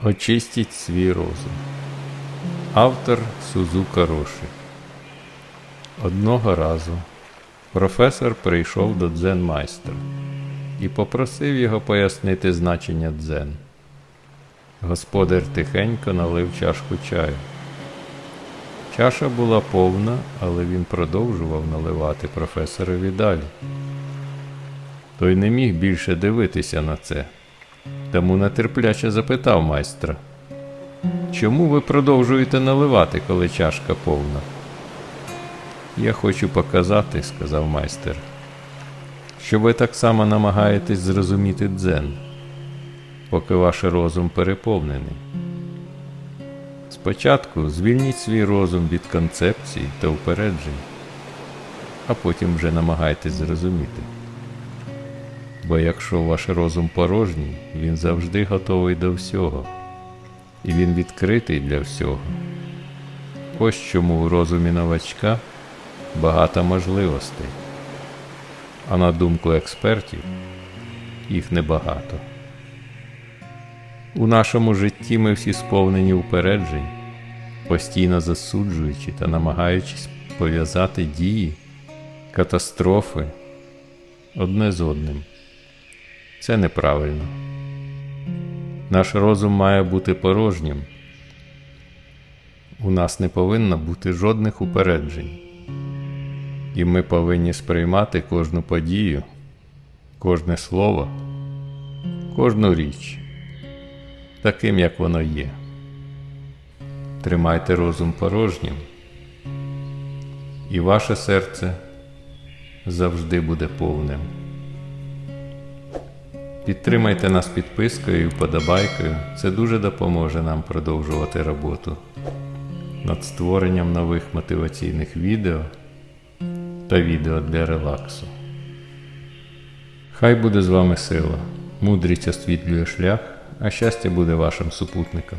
Очистіть свій розум. Автор Сузука Роші. Одного разу професор прийшов до дзен-майстра і попросив його пояснити значення дзен. Господар тихенько налив чашку чаю. Чаша була повна, але він продовжував наливати професорові далі. Той не міг більше дивитися на це, тому нетерпляче запитав майстра. Чому ви продовжуєте наливати, коли чашка повна? Я хочу показати, сказав майстер, що ви так само намагаєтесь зрозуміти дзен, поки ваш розум переповнений. Спочатку звільніть свій розум від концепцій та упереджень, а потім вже намагайтесь зрозуміти. Бо якщо ваш розум порожній, він завжди готовий до всього, і він відкритий для всього. Ось чому у розумі новачка багато можливостей, а на думку експертів, їх небагато. У нашому житті ми всі сповнені упереджень, постійно засуджуючи та намагаючись пов'язати дії, катастрофи одне з одним. Це неправильно. Наш розум має бути порожнім. У нас не повинно бути жодних упереджень. І ми повинні сприймати кожну подію, кожне слово, кожну річ таким, як воно є. Тримайте розум порожнім, і ваше серце завжди буде повним. Підтримайте нас підпискою і вподобайкою. Це дуже допоможе нам продовжувати роботу над створенням нових мотиваційних відео та відео для релаксу. Хай буде з вами сила, мудрість освітлює шлях, а щастя буде вашим супутником.